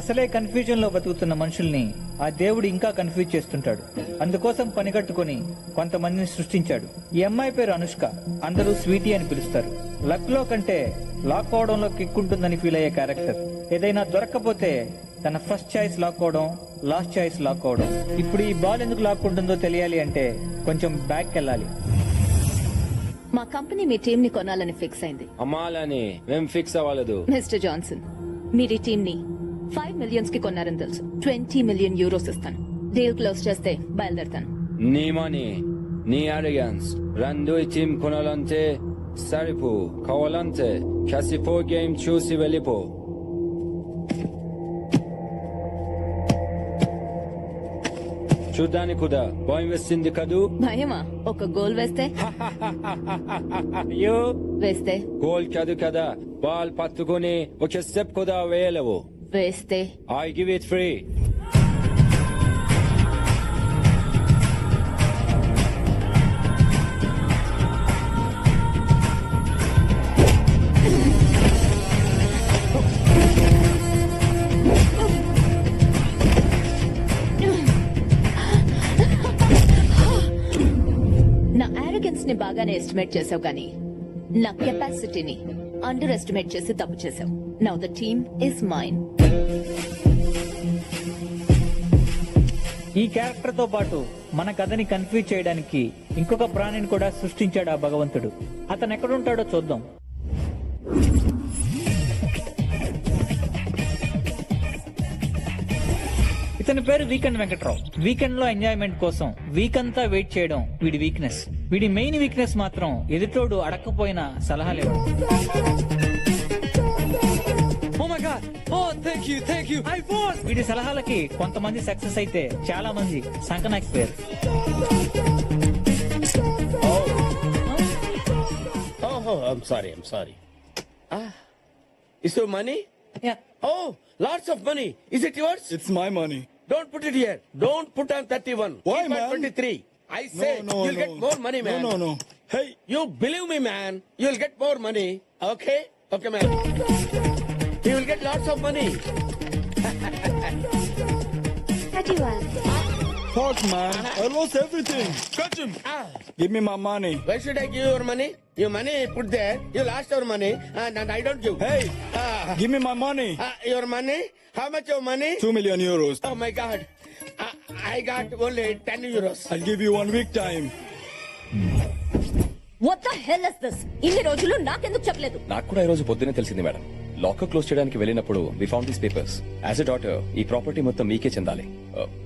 అసలే కన్ఫ్యూజన్లో బతుకుతున్న మనుషుల్ని ఆ దేవుడు ఇంకా కన్ఫ్యూజ్ చేస్తుంటాడు. అందుకోసం పనిగట్టుకుని కొంతమందిని సృష్టించాడు. ఈ అమ్మాయి పేరు అనుష్క. అందరూ స్వీటీ అని పిలుస్తారు. లక్లో కంటే లాక్ అవడంలో కిక్కుంటుందని ఫీల్ అయ్యే క్యారెక్టర్ ఏదైనా దొరక్కపోతే తన ఫస్ట్ చాయిస్ లాక్ అవడం లాస్ట్ చాయిస్ లాక్ అవడం. ఇప్పుడు ఈ బాల్ ఎందుకు లాక్కుంటుందో తెలియాలి అంటే కొంచెం బ్యాక్ వెళ్ళాలి. మా కంపెనీ మీ టీం ని కొనాలని ఫిక్స్ అయింది. అమ్మాలని మేం ఫిక్స్ అవ్వలేదు. మిస్టర్ జాన్సన్ మీరు ఈ టీం ని ఫైవ్ మిలియన్స్కి కొన్నారని తెలుసు. ట్వంటీ మిలియన్ యూరోస్ ఇస్తాను. డీల్ క్లోజ్ చేస్తే బయలుదేరుతాను. నీ మనీ నీ అరిగన్స్ రెండు టీం కొనాలంటే సరిపో కావాలంటే కసిపో గేమ్ చూసి వెళ్ళిపో. చూడ్డానికి కూడా భయం వేసింది కదూ? భయమా? ఒక గోల్ వేస్తే? వేస్తే? గోల్ కాదు కదా బాల్ పట్టుకొని ఒక స్టెప్ కూడా వేయలేవు. వేస్తే ఐ గివ్ ఇట్ ఫ్రీ నా ఆరోగెన్స్ని బాగానే ఎస్టిమేట్ చేసావు కానీ నా కెపాసిటీని అండర్ ఎస్టిమేట్ చేసి తప్పు చేసావు. Now the team is mine ఈ క్యారెక్టర్తో పాటు మన కథని కన్ఫ్యూజ్ చేయడానికి ఇంకొక ప్రాణిని కూడా సృష్టించాడు ఆ భగవంతుడు. అతను ఎక్కడుంటాడో చూద్దాం. ఇతని పేరు వీకెండ్ వెంకట్రావు. వీకెండ్లో ఎంజాయ్మెంట్ కోసం వీక్ అంతా వెయిట్ చేయడం వీడి వీక్నెస్ వీడి మెయిన్ వీక్నెస్ మాత్రం ఎదుటోడు అడక్కపోయిన సలహాలు ఇవ్వడం వీడి సలహాలకి కొంతమంది సక్సెస్ అయితే చాలా మంది సంకనాకపోయారు Oh, I'm sorry, I'm sorry. Ah, is your money? Oh, lots of money. Is it yours? It's my money. Don't put it here. Don't put on 31. Why, Keep on man? 23. I say no, you'll no. get more money, man. No, no, no. Hey, You believe me, man. You'll get more money. Okay? Okay, man. You will get lots of money. fuck, man. I lost everything. Catch him. Ah, Give me my money. why should I give your money? Your money put there. You lost your money and, and I don't give. Hey, Ah, give me my money. ah, your money? How much your money? Two million euros. Oh my god. I, I got only 10 euros. I'll give you one week time. What the hell is this ఇన్ని రోజులు నాకెందుకు చెప్పలేదు నాకు కూడా ఈ రోజు పొద్దునే తెలిసింది మేడం లాకర్ క్లోజ్ చేయడానికి వెళ్ళినప్పుడు we found these papers as a daughter ఈ ప్రాపర్టీ మొత్తం మీకే చెందాలి.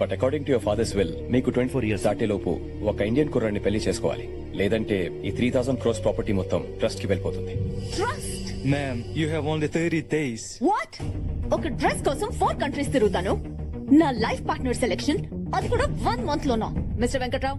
But according to your father's will మీకు ట్వంటీ ఫోర్ ఇయర్స్ దాటే లోపు ఒక ఇండియన్ కుర్రాన్ని పెళ్ళి చేసుకోవాలి. లేదంటే ఈ త్రీ థౌసండ్ క్రోస్ ప్రాపర్టీ మొత్తం ట్రస్ట్కి వెళ్ళిపోతుంది. Trust Ma'am, you have only 30 days. What ఒక డ్రెస్ కోసం ఫోర్ కంట్రీస్ తిరుగుతాను. నా లైఫ్ పార్ట్నర్ సెలెక్షన్ అది కూడా వన్ మంత్ లోనా? Mister Venkatrao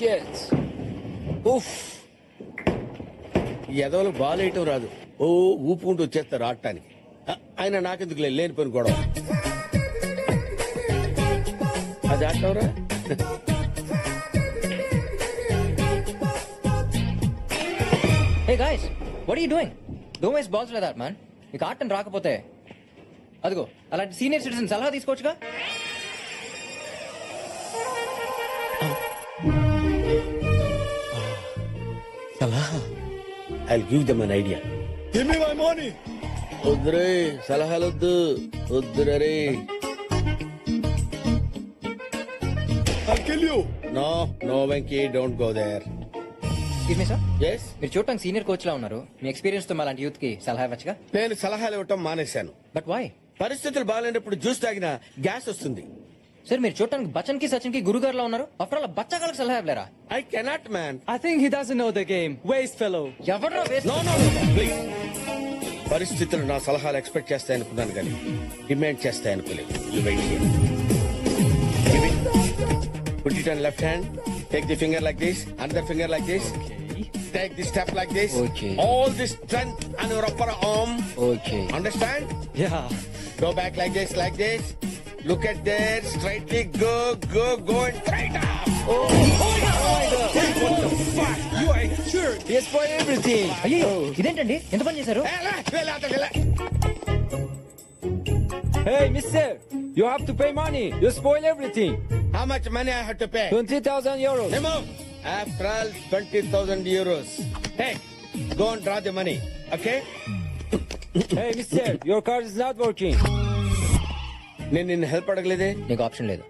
Shit. ఉఫ్ ఎదవలు బాలేయటం రాదు. ఓ ఊపుకుంటూ వచ్చేస్తారు ఆడటానికి. అ- ఆయన నాకెందుకు లేని పని గొడవ. అది ఆడటంరా hey guys what you doing don't waste balls లేదా మ్యాన్ నీకు ఆటం రాకపోతే అదిగో అలాంటి సీనియర్ సిటిజన్ సలహా తీసుకోవచ్చుగా? I give them an idea Give me my money. వద్దురే సలహాలొద్దు. వద్దురే I'll kill you. No no Venky don't go there excuse me sir yes మీరు చూడటానికి సీనియర్ కోచ్ లా ఉన్నారు. మీ ఎక్స్పీరియన్స్తో అలాంటి యూత్కి సలహా ఇవ్వచ్చుగా? నేను సలహాలు ఇవ్వటం మానేశాను. బట్ వై పరిస్థితులు బాగాలేనప్పుడు జ్యూస్ తాగినా గ్యాస్ వస్తుంది. సార్ మీరు చూడటానికి బచ్చన్కి సచిన్కి గురుగారు లా ఉన్నారు ఆఫ్టర్ ఆల్ బచ్చగాళ్ళకి సలహా ఇవ్వలేరా I cannot man I think he doesn't know the game. Waste fellow. ఎవడో నో నో ప్లీజ్ పరిస్థితులు నా సలహాలు ఎక్స్పెక్ట్ చేస్తాయనుకున్నాను కానీ demand. Give it. Put it on left hand. Take the finger like this. Another finger like this. Take the step like this. Okay. All this strength on your upper arm. Okay Understand? Yeah. Go back like this, like this. Look at there. Straightly go, go, go and straight up. Oh, my God. What the fuck? You are sure. Yes for everything. అయ్యో ఇదేంటండి ఎంత పని చేశారు Vela, vela, vela. Hey, mister, you have to pay money. You spoil everything. How much money I have to pay? 20,000 euros. Remove. After all, 20,000 euros. Hey, go and draw the money. Okay? Hey, mister, your card is not working. నేను నిన్ను help అడగలేదే? నీకు option లేదు.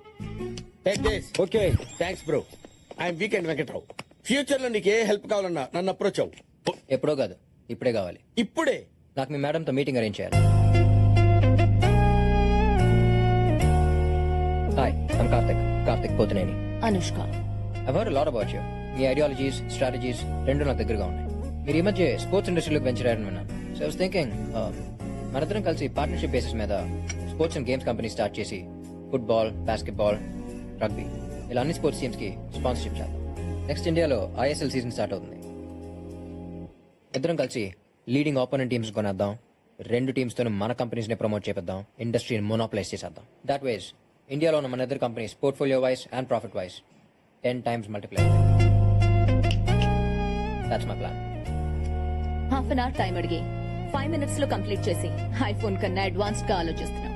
Take this Okay. Thanks bro I'm weekend Venkatrao ఫ్యూచర్లో నీకు ఏ help కావాలన్నా నన్ను approach అవ్వు. ఎప్పుడో కాదు ఇప్పుడే కావాలి. ఇప్పుడే. నాకు మీ మేడంతో మీటింగ్ అరేంజ్ చేయాలి. Hi I'm Karthik Karthik Pothuneni Anushka I heard lot about you me ideologies strategies రెండు నాకు దగ్గరగా ఉన్నాయి. మీరు ఈ మధ్య స్పోర్ట్స్ ఇండస్ట్రీలోకి వెంచర్ అయ్యారని విన్నాను. సో వాస్ థింకింగ్ మనందరం కలిసి పార్ట్నర్షిప్ బేసిస్ మీద sports and games company start చేసి ఫుట్బాల్ బాస్కెట్బాల్ రగ్బీ ఇలా అన్ని స్పోర్ట్స్ టీమ్స్కి స్పాన్సర్షిప్ చేద్దాం. నెక్స్ట్ ఇండియాలో ఐఎస్ఎల్ సీజన్ స్టార్ట్ అవుతుంది. ఇద్దరం కలిసి లీడింగ్ ఆపోనెంట్ టీమ్స్ కొనేద్దాం. రెండు టీమ్స్ మన కంపెనీస్ని ప్రమోట్ చేపిద్దాం. ఇండస్ట్రీని మోనోప్లైజ్ చేసేద్దాం. దాట్ వైజ్ ఇండియాలో ఉన్న మన ఇద్దరు companies portfolio wise and profit wise ten times multiply that's my plan half an hour time అడిగి. ఫైవ్ మినిట్స్లో కంప్లీట్ చేసి ఐఫోన్ కన్నా అడ్వాన్స్డ్గా ఆలోచిస్తున్నాం.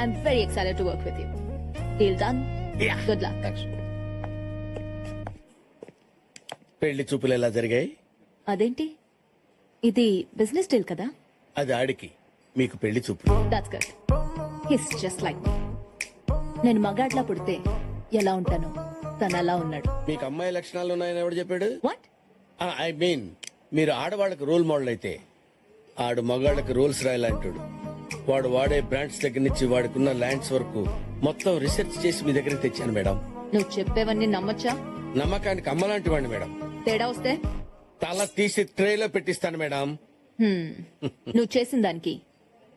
I'm very excited to work with you deal done good luck పెళ్ళి చూపులు ఎలా జరిగాయి? అదేంటి? ఇది బిజినెస్ డీల్ కదా? అది ఆడికి. మీకు పెళ్ళి చూపులు. That's good he's just like నేను మగాడ్లా పుడితే ఎలా ఉంటాను? తను అలా ఉన్నాడు. మీకు అమ్మాయి లక్షణాలు ఉన్నాయని ఎవడు చెప్పాడు? వాట్ ఐ మీన్ మీరు ఆడవాళ్ళకి రోల్ మోడల్ అయితే ఆడు మగాళ్ళకి రూల్స్ రాయాలంటాడు వాడు వాడే బ్రాండ్స్ దగ్గర నుంచి వాడుకున్న ల్యాండ్స్ వరకు మొత్తం రీసెర్చ్ చేసి మీ దగ్గరికి తెచ్చాను మేడం. నువ్వు చెప్పేవన్నీ నమ్మొచ్చా? నమ్మకానికి అమ్మలాంటి వాడిని మేడం. తేడా వస్తే? తల తీసి ట్రేలో పెట్టిస్తాను మేడం. నువ్వు చేసిన దానికి.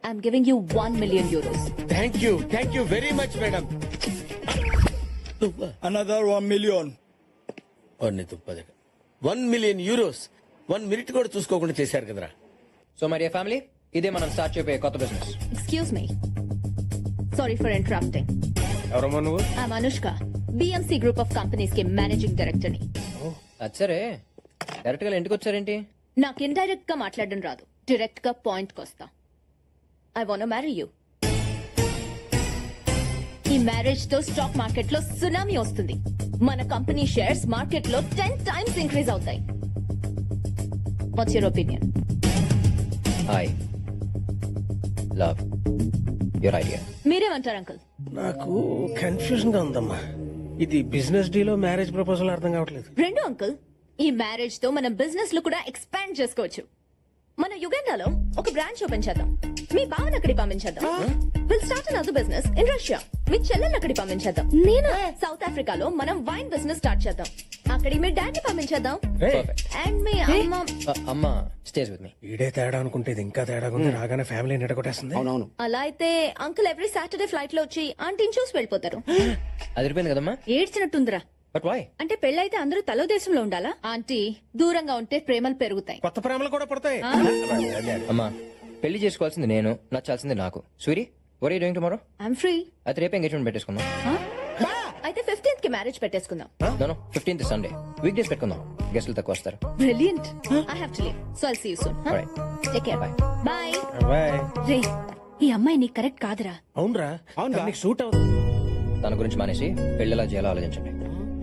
I'm giving you one million euros thank you thank you very much madam. Another one million. One million euros one minute కూడా చూసుకోకుండా చేశారు కదరా. సో మరి ఫ్యామిలీ ఇదే మనం స్టార్ట్ చేయబోయే కొత్త business excuse me sorry for interrupting ఎవరమ్మా నువ్వు? I'm Anushka BMC group of కంపెనీస్కి మేనేజింగ్ డైరెక్టర్ని. అది సరే డైరెక్ట్గా ఇంటికి వచ్చారేంటి? నాకు ఇండైరెక్ట్గా మాట్లాడడం రాదు. డైరెక్ట్గా పాయింట్కి వస్తా. ఐ వాంట్ మ్యారీ యూ ఈ మ్యారేజ్తో స్టాక్ మార్కెట్లో సునామీ వస్తుంది. మన కంపెనీ షేర్స్ మార్కెట్లో టెన్ టైమ్స్ ఇంక్రీజ్ అవుతాయి. What's your opinion hi love your idea మీరేమంటారు అంకుల్. నాకు కన్ఫ్యూజన్గా ఉందమ్మా. ఇది బిజినెస్ డీలో మ్యారేజ్ ప్రపోజల్ అర్థం కావట్లేదు. రెండు అంకుల్ ఈ మ్యారేజ్తో మనం బిజినెస్లో కూడా ఎక్స్పాండ్ చేసుకోవచ్చు. మన యుగండాలో ఒక బ్రాంచ్ ఓపెన్ చేద్దాం. మీ బావన్ అక్కడికి పంపించేద్దాం. Will start another business in Russia మీ చెల్లెల్ని అక్కడికి పంపించేద్దాం. నేను? సౌత్ ఆఫ్రికాలో మనం వైన్ బిజినెస్ స్టార్ట్ చేద్దాం. అక్కడికి మీ డాడీ పంపించేద్దాం. పర్ఫెక్ట్ అండ్ మీ అమ్మ అమ్మ స్టేజ్ విత్ మీ ఈడే తేడా అనుకుంటే ఇది ఇంకా తేడాగా ఉంది. రాగానే ఫ్యామిలీ నిడగొట్టేస్తుంది. అవునవును. అలా అయితే అంకుల్ ఎవ్రీ సాటర్డే ఫ్లైట్లో వచ్చి ఆంటీని చూసి వెళ్ళిపోతారు. అదిరిపోయింది కదమ్మా? ఏడ్చినట్టుందిరా. బట్ వై అంటే పెళ్ళైతే అందరూ తలో దేశంలో ఉండాలా? ఆంటీ దూరంగా ఉంటే ప్రేమలు పెరుగుతాయి. కొత్త ప్రేమలు కూడా పడతాయి. అమ్మా పెళ్ళి చేసుకోవాల్సింది నేను నచ్చాల్సింది నాకు. Suri were you doing tomorrow I'm free అయితే రేపు ఎంగేజ్మెంట్ పెట్టేసుకుందాం. అయితే ఫిఫ్టీన్త్కి మ్యారేజ్ పెట్టేసుకుందాం. No fifteenth Sunday week days పెట్టుకుందాం. గెస్టులు తక్కువ వస్తారు. Brilliant I have to leave so I'll see you soon. Take care Bye. Bye bye రే ఈ అమ్మాయి నీకు కరెక్ట్ కాదురా. అవునరా. అవును నీకు సూట్ అవుతుంది తన గురించి మానేసి పెళ్ళి ఎలా చేయాలో ఆలోచించండి.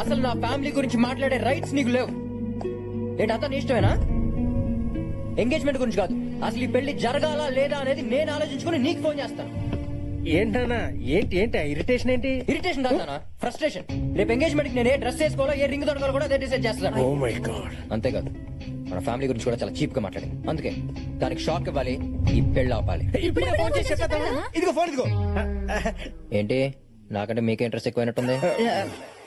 అసలు నా ఫ్యామిలీ గురించి మాట్లాడే రైట్స్ నీకు లేవు. ఏంటి అతను ఇష్టమేనా? ఎంగేజ్మెంట్ గురించి కాదు. అసలు ఈ పెళ్ళి జరగాలా లేదా అనేది నేను ఆలోచించుకుని నీకు ఫోన్ చేస్తాను. ఏంటన్నా? ఏంటి ఏంటి? ఇరిటేషన్ ఏంటి? ఇరిటేషన్ కాదు ఫ్రస్ట్రేషన్ రేపు ఎంగేజ్మెంట్ నేను ఏ డ్రెస్ వేసుకోవాలో ఏ రింగ్ దొరకాలో కూడా అదే డిసైడ్ చేస్తాను. ఓ మై గాడ్ అంతేకాదు. మన ఫ్యామిలీ గురించి కూడా చాలా చీప్గా మాట్లాడింది. అందుకే దానికి షాక్ ఇవ్వాలి ఈ పెళ్ళి ఆపాలి. ఇదిగో ఫోన్ ఇదిగో. ఏంటి? నాకంటే మీకే ఇంట్రెస్ట్ ఎక్కువైనట్టుంది?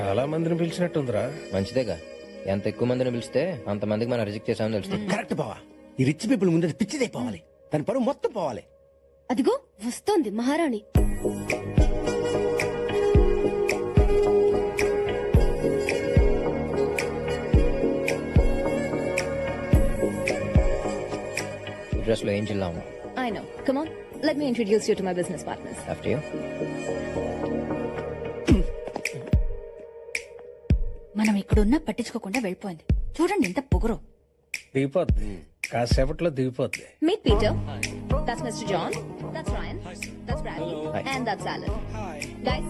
చాలా మందిని పిలిచినట్టుందిరా. మంచిదేగా. ఎంత ఎక్కువ మందిని పిలిస్తే అంత మందికి మనం రిజెక్ట్ చేసామని తెలుస్తుంది. కరెక్ట్ బావా. ఈ రిచ్ పీపుల్ ముందు పిచ్చిదే పోవాలి. దాని పరువు మొత్తం పోవాలి. అదిగో వస్తోంది మహారాణి. డ్రెస్లో ఏం Chilla I know come let me introduce you to my business partners after you మనం ఇక్కడున్నా పట్టించుకోకుండా వెళ్ళిపోయింది చూడండి ఎంత పొగరు దిగిపోద్ది కాసేపట్లో దిగిపోద్ది Meet Peter. That's Mr. John. That's Ryan. That's Bradley. And that's Alan. Guys,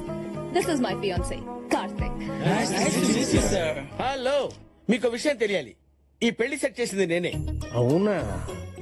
this is my fiance, Karthik. Hello మీకు విషయం తెలియాలి ఈ పెళ్ళి సెట్ చేసింది నేనే అవునా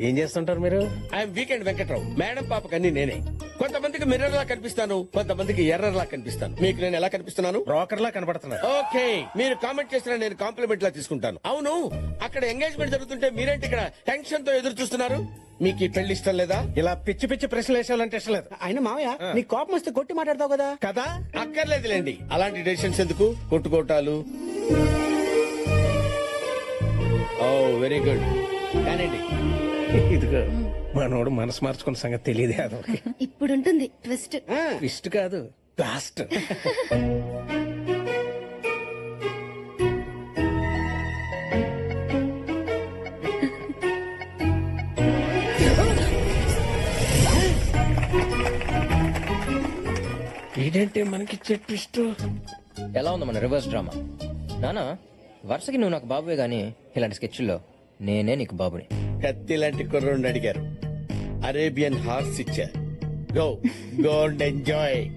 ఏం చేస్తుంటారు మీరు? I'm weekend Venkatrao. మేడం పాపకి అన్ని నేనే. కొంతమందికి మిర్రర్ లా కనిపిస్తాను కొంతమందికి ఎర్రర్ లా కనిపిస్తాను. మీకు నేను ఎలా కనిపిస్తున్నాను? బ్రోకర్ లా కనబడుతున్నారు. ఓకే. మీరు కామెంట్ చేసిన నేను కాంప్లిమెంట్ లా తీసుకుంటాను. అవును అక్కడ ఎంగేజ్మెంట్ జరుగుతుంటే మీరేంటి ఇక్కడ టెన్షన్తో ఎదురు చూస్తున్నారు? మీకు ఈ పెళ్ళి ఇష్టం లేదా? ఇలా పిచ్చి పిచ్చి ప్రశ్నలు వేసేవాలంటే ఇష్టం లేదు. ఆయన మావయ్య నీ కోపం వస్తే కొట్టి మాట్లాడతావు కదా? కదా? అక్కర్లేదులేండి. అలాంటి డెసిషన్స్ ఎందుకు? కొట్టుకోటాలు ఓ వెరీ గుడ్ కానండి ఇదిగో మనోడు మనసు మార్చుకున్న సంగతి తెలియదు అదొక ఇప్పుడుంటుంది ట్విస్ట్ ఇష్ట కాదు లాస్ట్ ఏంటంటే మనకి ట్విస్ట్ ఎలా ఉంది మన రివర్స్ డ్రామా నానా వరుసకి నువ్వు నాకు బాబువే గానీ ఇలాంటి స్కెచ్ల్లో నేనే నీకు బాబుని. కత్తి లాంటి కుర్రోడిని అడిగారు. అరేబియన్ హార్స్ ఇచ్చారు. Go go and enjoy